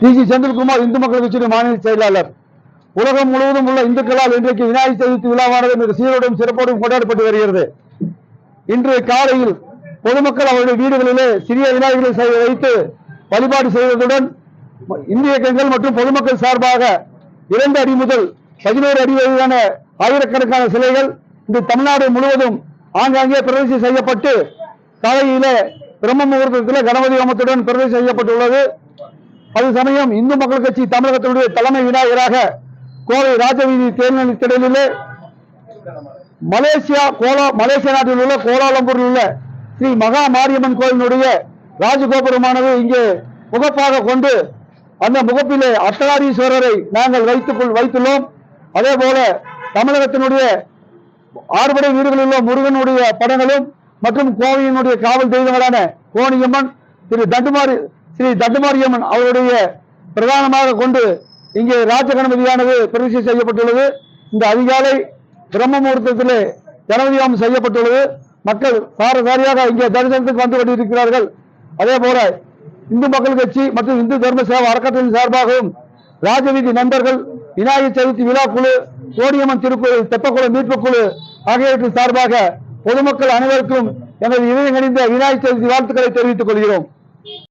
டிஜி செந்தில்குமார் இந்து மக்கள் கட்சியின் மாநில செயலாளர். உலகம் முழுவதும் உள்ள இந்துக்களால் இன்றைக்கு விநாயகர் சதுர்த்தி விழாவானது மிக சீரோடும் சிறப்போடும் கொண்டாடப்பட்டு வருகிறது. இன்று காலையில் பொதுமக்கள் அவருடைய வீடுகளிலே சிறிய விநாயகரை செய்து வைத்து வழிபாடு செய்வதுடன் இந்திய இயக்கங்கள் மற்றும் பொதுமக்கள் சார்பாக இரண்டு அடி முதல் பதினோரு அடி வரையிலான ஆயிரக்கணக்கான சிலைகள் இந்த தமிழ்நாடு முழுவதும் ஆங்காங்கே பிரதேசம் செய்யப்பட்டு காலையிலே பிரம்ம முகூர்த்தத்தில் கணபதி ஹோமத்துடன் பிரதேசம் செய்யப்பட்டுள்ளது. அது சமயம் இந்து மக்கள் கட்சி தமிழகத்தினுடைய தலைமை விநாயகராக கோவை ராஜவீதி தேர்தல் திடலிலே மலேசியா கோலா மலேசிய நாட்டில் உள்ள கோலாலம்பூரில் உள்ள ஸ்ரீ மகா மாரியம்மன் கோயிலினுடைய ராஜகோபுரமானது இங்கே முகப்பாக கொண்டு அந்த முகப்பிலே அர்த்தநாரீஸ்வரரை நாங்கள் வைத்துக் வைத்துள்ளோம். அதே போல தமிழகத்தினுடைய ஆறுபடை வீடுகளில் உள்ள முருகனுடைய படங்களும் மற்றும் கோவையினுடைய காவல் தெய்வங்களான கோணியம்மன் திரு தண்டுமாரி ஸ்ரீ தண்டமாரியம்மன் அவருடைய பிரதானமாக கொண்டு இங்கே ராஜ கணபதியானது பிரதிஷ்டை செய்யப்பட்டுள்ளது. இந்த அதிகாலை பிரம்ம முகூர்த்தத்திலே கணபதியாமம் செய்யப்பட்டுள்ளது. மக்கள் சாரசாரியாக இங்கே தரிசனத்துக்கு வந்து கொண்டிருக்கிறார்கள். அதே போல இந்து மக்கள் கட்சி மற்றும் இந்து தர்ம சேவா அறக்கட்டளின் சார்பாகவும் ராஜவீதி நண்பர்கள் விநாயகர் சதுர்த்தி விழா குழு கோடியம்மன் திருக்குழு தெப்பக்குழு மீட்பு குழு ஆகியவற்றின் சார்பாக பொதுமக்கள் அனைவருக்கும் எனது இணையணிந்த விநாயகர் சதுர்த்தி வாழ்த்துக்களை தெரிவித்துக் கொள்கிறோம்.